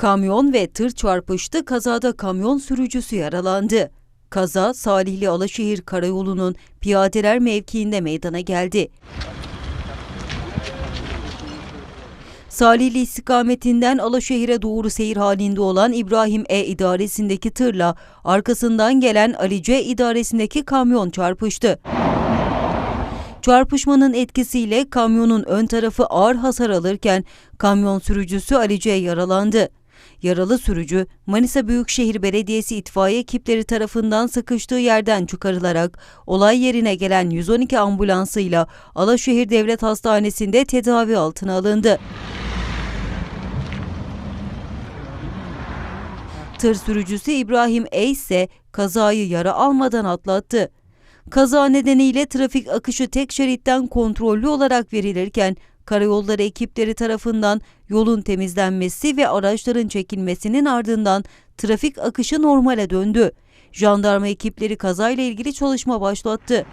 Kamyon ve tır çarpıştı, kazada kamyon sürücüsü yaralandı. Kaza Salihli Alaşehir Karayolu'nun piyadeler mevkiinde meydana geldi. Salihli istikametinden Alaşehir'e doğru seyir halinde olan İbrahim E idaresindeki tırla arkasından gelen Ali C idaresindeki kamyon çarpıştı. Çarpışmanın etkisiyle kamyonun ön tarafı ağır hasar alırken kamyon sürücüsü Ali C yaralandı. Yaralı sürücü Manisa Büyükşehir Belediyesi itfaiye ekipleri tarafından sıkıştığı yerden çıkarılarak olay yerine gelen 112 ambulansıyla Alaşehir Devlet Hastanesi'nde tedavi altına alındı. Tır sürücüsü İbrahim E ise kazayı yara almadan atlattı. Kaza nedeniyle trafik akışı tek şeritten kontrollü olarak verilirken karayolları ekipleri tarafından yolun temizlenmesi ve araçların çekilmesinin ardından trafik akışı normale döndü. Jandarma ekipleri kazayla ilgili çalışma başlattı.